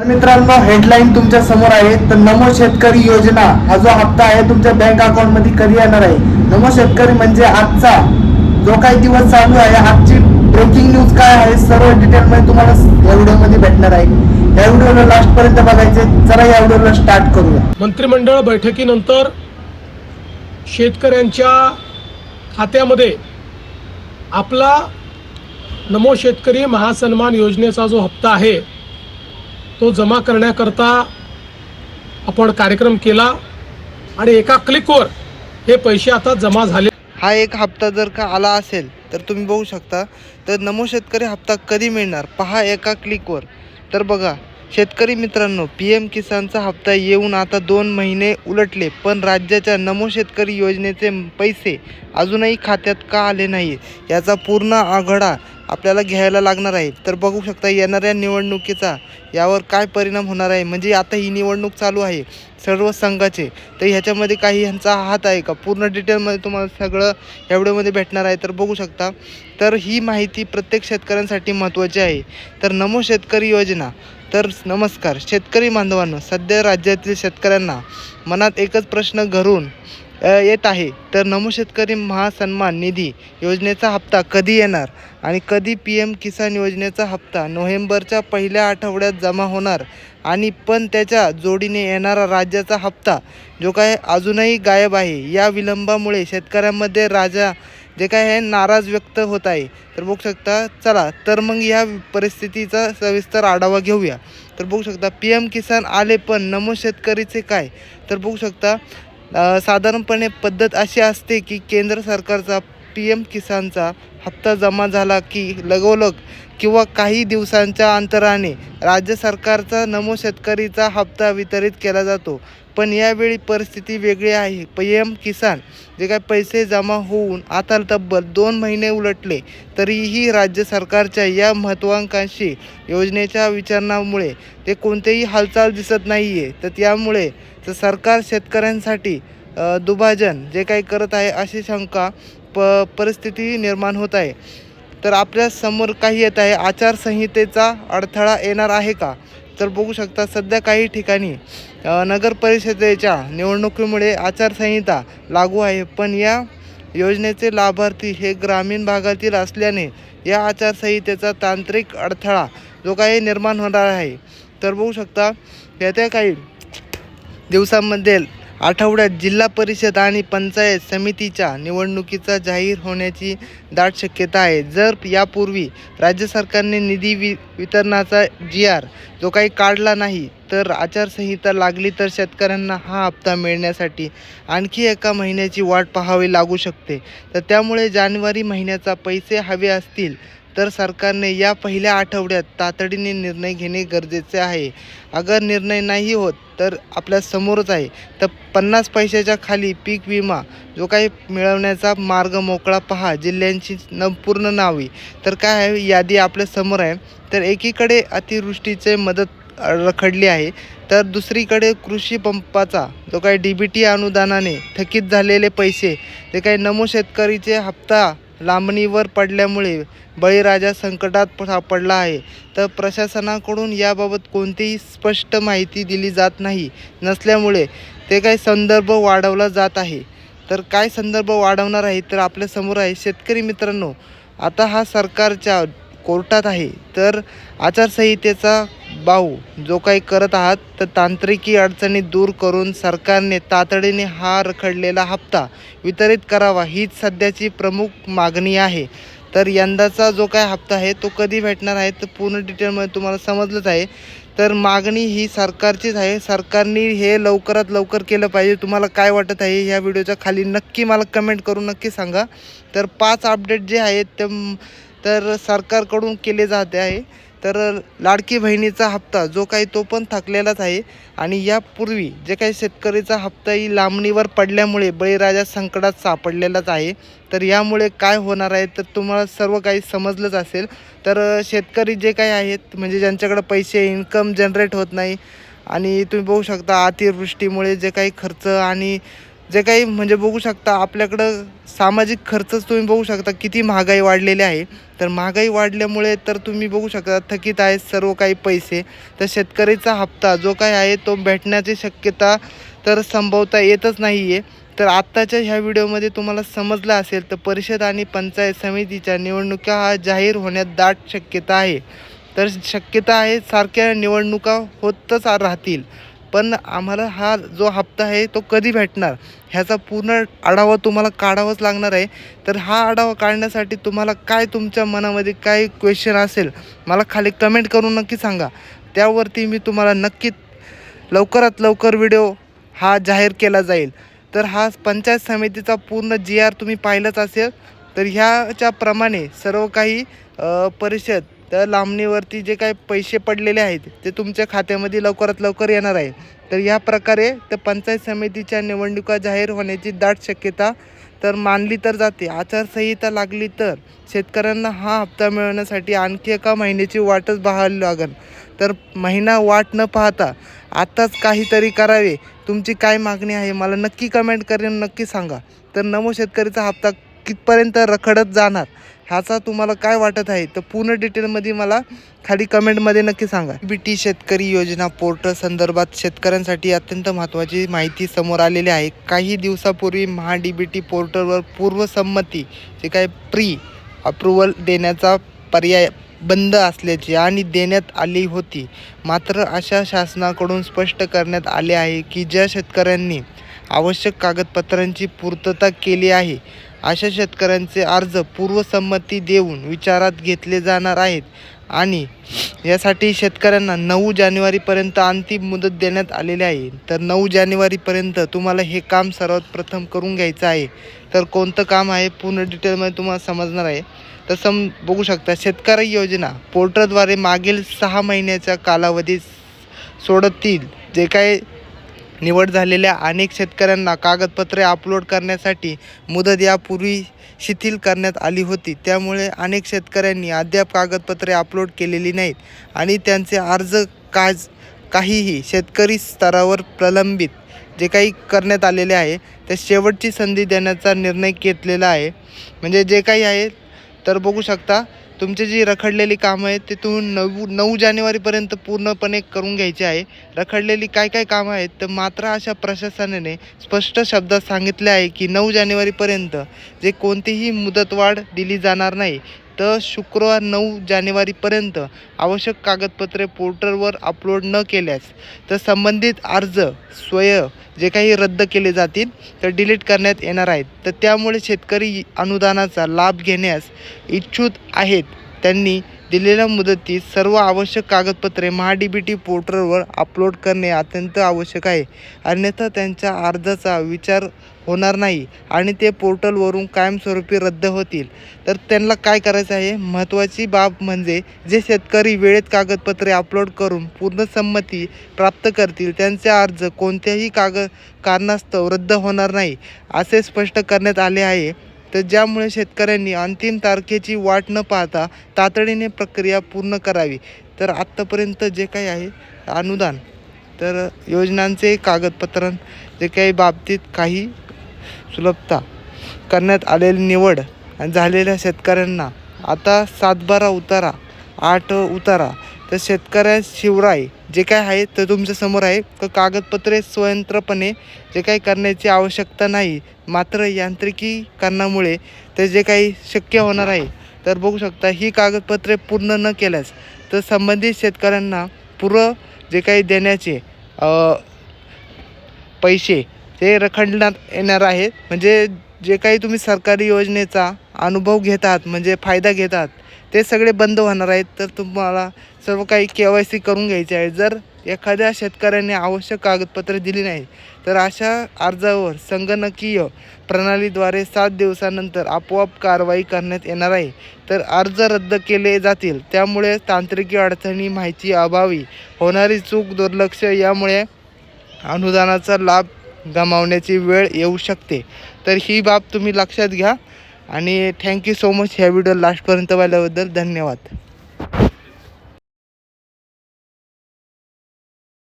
तर मित्रांनो हेडलाईन तुमच्यासमोर आहे. तर नमो शेतकरी योजना. हा जो हप्ता आहे तुमच्या बँक अकाउंटमध्ये कधी येणार आहे? नमो शेतकरी म्हणजे आजचा जो काही दिवस चालू आहे आजची ब्रेकिंग न्यूज काय आहे सर्व डिटेल मध्ये तुम्हाला या व्हिडिओमध्ये भेटणार आहे. या व्हिडिओला लास्ट पर्यंत बघायचे चला या व्हिडिओला स्टार्ट करूया. मंत्रिमंडळ बैठकीनंतर शेतकऱ्यांच्या खात्यामध्ये आपला नमो शेतकरी महासन्मान योजनेचा जो हप्ता आहे तो जमा करण्याकरता आपण कार्यक्रम केला आणि एका क्लिकवर हे पैसे आता जमा झाले. हा एक हप्ता जर का आला असेल तर तुम्ही बघू शकता. तर नमो शेतकरी हप्ता कधी मिळणार? पहा एका क्लिकवर. तर बघा शेतकरी मित्रांनो पी एम किसानचा हप्ता येऊन आता दोन महिने उलटले पण राज्याच्या नमो शेतकरी योजनेचे पैसे अजूनही खात्यात का आले नाही याचा पूर्ण आघाडा आपल्याला घ्यायला लागणार आहे. तर बघू शकता येणाऱ्या निवडणुकीचा यावर काय परिणाम होणार आहे. म्हणजे आता ही निवडणूक चालू आहे सर्व संघाचे. तर ह्याच्यामध्ये काही ह्यांचा हात आहे का? पूर्ण डिटेलमध्ये तुम्हाला सगळं या व्हिडिओमध्ये भेटणार आहे. तर बघू शकता. तर ही माहिती प्रत्येक शेतकऱ्यांसाठी महत्त्वाची आहे. तर नमो शेतकरी योजना. तर नमस्कार. शेतकरी बांधवांनो सध्या राज्यातील शेतकऱ्यांना मनात एकच प्रश्न घरून येत आहे. तर नमो शेतकरी महासन्मान निधी योजनेचा हप्ता कधी येणार आणि कधी पी एम किसान योजनेचा हप्ता? नोव्हेंबरच्या पहिल्या आठवड्यात जमा होणार आणि पण त्याच्या जोडीने येणारा राज्याचा हप्ता जो काय अजूनही गायब आहे या विलंबामुळे शेतकऱ्यांमध्ये राजा जे काय हे नाराज व्यक्त होत आहे. तर बघू शकता चला तर मग या परिस्थितीचा सविस्तर आढावा घेऊया. तर बघू शकता पी एम किसान आले पण नमो शेतकरीचे काय? तर बघू शकता साधारणपणे पद्धत अशी असते की केंद्र सरकारचा पी एम किसानचा हप्ता जमा झाला की लगोलग किंवा काही दिवसांच्या अंतराने राज्य सरकारचा नमो शेतकरीचा हप्ता वितरित केला जातो. पण यावेळी परिस्थिती वेगळी आहे. पी एम किसान जे काय पैसे जमा होऊन आता तब्बल दोन महिने उलटले तरीही राज्य सरकारच्या या महत्त्वाकांक्षी योजनेच्या विचारणामुळे ते कोणतेही हालचाल दिसत नाही आहे तर त्यामुळे तर सरकार शेतकऱ्यांसाठी दुभाजन जे काही करत आहे अशी शंका प परिस्थिती निर्माण होत आहे. तर आपल्यासमोर काही येत आहे. आचारसंहितेचा अडथळा येणार आहे का? तर बघू शकता सध्या काही ठिकाणी नगर परिषदेच्या निवडणुकीमुळे आचारसंहिता लागू आहे. पण या योजनेचे लाभार्थी हे ग्रामीण भागातील असल्याने या आचारसंहितेचा तांत्रिक अडथळा जो काही निर्माण होणार आहे. तर बघू शकता येत्या काही दिवसांमध्ये आठवड्यात जिल्हा परिषद आणि पंचायत समितीच्या निवडणुकीचा जाहीर होण्याची दाट शक्यता आहे. जर यापूर्वी राज्य सरकारने निधी वि वितरणाचा जी आर जो काही काढला नाही तर आचारसंहिता लागली तर शेतकऱ्यांना हा हप्ता मिळण्यासाठी आणखी एका महिन्याची वाट पाहावी लागू शकते. तर त्यामुळे जानेवारी महिन्याचा पैसे हवे असतील तर सरकारने या पहिल्या आठवड्यात तातडीने निर्णय घेणे गरजेचे आहे. अगर निर्णय नाही होत तर आपल्या समोरच आहे. तर पन्नास पैशाच्या खाली पीक विमा जो काही मिळवण्याचा मार्ग मोकळा पहा जिल्ह्यांची न पूर्ण नावे. तर काय आहे? यादी आपल्यासमोर आहे. तर एकीकडे अतिवृष्टीचे मदत रखडली आहे तर दुसरीकडे कृषी पंपाचा जो काही डी बी टी अनुदानाने थकीत झालेले पैसे जे काही नमो शेतकरीचे हप्ता लांबणीवर पडल्यामुळे बळीराजा संकटात सापडला आहे. तर प्रशासनाकडून याबाबत कोणतीही स्पष्ट माहिती दिली जात नाही. नसल्यामुळे ते काही संदर्भ वाढवला जात आहे. तर काय संदर्भ वाढवणार आहे तर आपल्यासमोर आहे शेतकरी मित्रांनो. आता हा सरकारच्या कोर्टात आहे. तर आचारसंहितेचा भाऊ जो काही करत आहात तर तांत्रिकी अडचणी दूर करून सरकारने तातडीने हा रखडलेला हप्ता वितरित करावा हीच सध्याची प्रमुख मागणी आहे. तर यंदाचा जो काय हप्ता आहे तो कधी भेटणार आहे तर पूर्ण डिटेलमध्ये तुम्हाला समजलंच आहे. तर मागणी ही सरकारचीच आहे. सरकारने हे लवकरात लवकर केलं पाहिजे. तुम्हाला काय वाटत आहे ह्या व्हिडिओच्या खाली नक्की मला कमेंट करून नक्की सांगा. तर पाच अपडेट जे आहेत ते तर सरकारकडून केले जाते आहे. तर लाडकी बहिणीचा हप्ता जो काही तो पण थकलेलाच आहे. आणि यापूर्वी जे काही शेतकरीचा हप्ताही लांबणीवर पडल्यामुळे बळीराजा संकटात सापडलेलाच आहे. तर यामुळे काय होणार आहे तर तुम्हाला सर्व काही समजलंच असेल. तर शेतकरी जे काही आहेत म्हणजे ज्यांच्याकडे पैसे इन्कम जनरेट होत नाही. आणि तुम्ही बघू शकता अतिवृष्टीमुळे जे काही खर्च आणि जे काही म्हणजे बघू शकता आपल्याकडं सामाजिक खर्चच तुम्ही बघू शकता किती महागाई वाढलेली आहे. तर महागाई वाढल्यामुळे तर तुम्ही बघू शकता थकीत आहेत सर्व काही पैसे. तर शेतकरीचा हप्ता जो काही आहे तो भेटण्याची शक्यता तर संभवता येतच नाही आहे तर आत्ताच्या ह्या व्हिडिओमध्ये तुम्हाला समजलं असेल तर परिषद आणि पंचायत समितीच्या निवडणुका हा जाहीर होण्यात दाट शक्यता आहे. तर शक्यता आहे सारख्या निवडणुका होतच राहतील. पण आम्हाला हा जो हप्ता आहे तो कधी भेटणार? ह्याचा पूर्ण आढावा तुम्हाला काढावाच लागणार आहे. तर हा आढावा काढण्यासाठी तुम्हाला काय तुमच्या मनामध्ये काय क्वेश्चन असेल मला खाली कमेंट करून नक्की सांगा. त्यावरती मी तुम्हाला नक्की लवकरात लवकर व्हिडिओ हा जाहीर केला जाईल. तर हा पंचायत समितीचा पूर्ण जी आर तुम्ही पाहिलंच असेल. तर ह्याच्याप्रमाणे सर्व काही परिषद त्या लांबणीवरती जे काही पैसे पडलेले आहेत ते तुमच्या खात्यामध्ये लवकरात लवकर येणार आहे. तर या प्रकारे त्या पंचायत समितीच्या निवडणुका जाहीर होण्याची दाट शक्यता तर मानली तर जाते. आचारसंहिता लागली तर शेतकऱ्यांना हा हप्ता मिळवण्यासाठी आणखी एका महिन्याची वाटच पाहावी लागेल. तर महिना वाट न पाहता आत्ताच काहीतरी करावे. तुमची काय मागणी आहे मला नक्की कमेंट करून नक्की सांगा. तर नमो शेतकरीचा हप्ता कितपर्यंत रखडत जाणार? ह्याचा तुम्हाला काय वाटत आहे? तर पूर्ण डिटेलमध्ये मला खाली कमेंटमध्ये नक्की सांगा. बी टी शेतकरी योजना पोर्टल संदर्भात शेतकऱ्यांसाठी अत्यंत महत्त्वाची माहिती समोर आलेली आहे. काही दिवसापूर्वी महा डी बी टी पोर्टलवर पूर्वसंमती जे काय प्री अप्रुव्हल देण्याचा पर्याय बंद असल्याची आणि देण्यात आली होती. मात्र अशा शासनाकडून स्पष्ट करण्यात आले आहे की ज्या शेतकऱ्यांनी आवश्यक कागदपत्रांची पूर्तता केली आहे अशा शेतकऱ्यांचे अर्ज पूर्वसंमती देऊन विचारात घेतले जाणार आहेत. आणि यासाठी शेतकऱ्यांना नऊ जानेवारीपर्यंत अंतिम मुदत देण्यात आलेली आहे. तर नऊ जानेवारीपर्यंत तुम्हाला हे काम सर्वात प्रथम करून घ्यायचं आहे. तर कोणतं काम आहे पूर्ण डिटेलमध्ये तुम्हाला समजणार आहे. तर सम बघू शकता शेतकरी योजना पोर्टलद्वारे मागील सहा महिन्याच्या कालावधीत सोडतील. जे काही निवड झालेल्या अनेक शेतकऱ्यांना कागदपत्रे अपलोड करण्यासाठी मुदत यापूर्वी शिथिल करण्यात आली होती. त्यामुळे अनेक शेतकऱ्यांनी अद्याप कागदपत्रे अपलोड केलेली नाहीत आणि त्यांचे अर्ज काज काहीही शेतकरी स्तरावर प्रलंबित जे काही करण्यात आलेले आहे त्या शेवटची संधी देण्याचा निर्णय घेतलेला आहे. म्हणजे जे काही आहे तर बघू शकता तुमची जी रखडलेली कामं आहेत ते तुम्ही नऊ नऊ जानेवारीपर्यंत पूर्णपणे करून घ्यायची आहे. रखडलेली काय काय कामं आहेत तर मात्र अशा प्रशासनाने स्पष्ट शब्दात सांगितले आहे की नऊ जानेवारीपर्यंत जे कोणतीही मुदतवाढ दिली जाणार नाही तर शुक्रवार नऊ जानेवारीपर्यंत आवश्यक कागदपत्रे पोर्टलवर अपलोड न केल्यास तर संबंधित अर्ज स्वय जे काही रद्द केले जातील तर डिलीट करण्यात येणार आहेत. तर त्यामुळे शेतकरी अनुदानाचा लाभ घेण्यास इच्छुक आहेत. त्यांनी दिलेल्या मुदतीत सर्व आवश्यक कागदपत्रे महा डी बी टी पोर्टलवर अपलोड करणे अत्यंत आवश्यक आहे. अन्यथा त्यांच्या अर्जाचा विचार होणार नाही आणि ते पोर्टलवरून कायमस्वरूपी रद्द होतील. तर त्यांना काय करायचं आहे? महत्त्वाची बाब म्हणजे जे शेतकरी वेळेत कागदपत्रे अपलोड करून पूर्ण संमती प्राप्त करतील त्यांचे अर्ज कोणत्याही कागद कारणास्तव रद्द होणार नाही असे स्पष्ट करण्यात आले आहे. तर ज्यामुळे शेतकऱ्यांनी अंतिम तारखेची वाट न पाहता तातडीने प्रक्रिया पूर्ण करावी. तर आत्तापर्यंत जे काही आहे अनुदान तर योजनांचे कागदपत्रां जे काही बाबतीत काही सुलभता करण्यात आलेली निवड आणि झालेल्या शेतकऱ्यांना आता सातबारा उतारा आठ उतारा. तर शेतकऱ्या शिवराय जे काय आहे ते तुमच्यासमोर आहे. तर कागदपत्रे स्वतंत्रपणे जे काही करण्याची आवश्यकता नाही मात्र यांत्रिकीकरणामुळे ते जे काही शक्य होणार आहे तर बघू शकता ही कागदपत्रे पूर्ण न केल्यास तर संबंधित शेतकऱ्यांना पुरं जे काही देण्याचे पैसे ते रखडण्यात येणार आहेत म्हणजे जे काही तुम्ही सरकारी योजनेचा अनुभव घेतात म्हणजे फायदा घेतात ते सगळे बंद होणार आहेत. तर तुम्हाला सर्व काही के वाय सी करून घ्यायचे आहे. जर एखाद्या शेतकऱ्याने आवश्यक कागदपत्रे दिली नाही तर अशा अर्जावर संगणकीय प्रणालीद्वारे सात दिवसानंतर आपोआप कारवाई करण्यात येणार आहे. तर अर्ज रद्द केले जातील. त्यामुळे तांत्रिकी अडचणी माहिती अभावी होणारी चूक दुर्लक्ष यामुळे अनुदानाचा लाभ गमावण्याची वेळ येऊ शकते. तर ही बाब तुम्ही लक्षात घ्या. आणि थँक्यू सो मच ह्या व्हिडिओ लास्टपर्यंत पाहिल्याबद्दल धन्यवाद.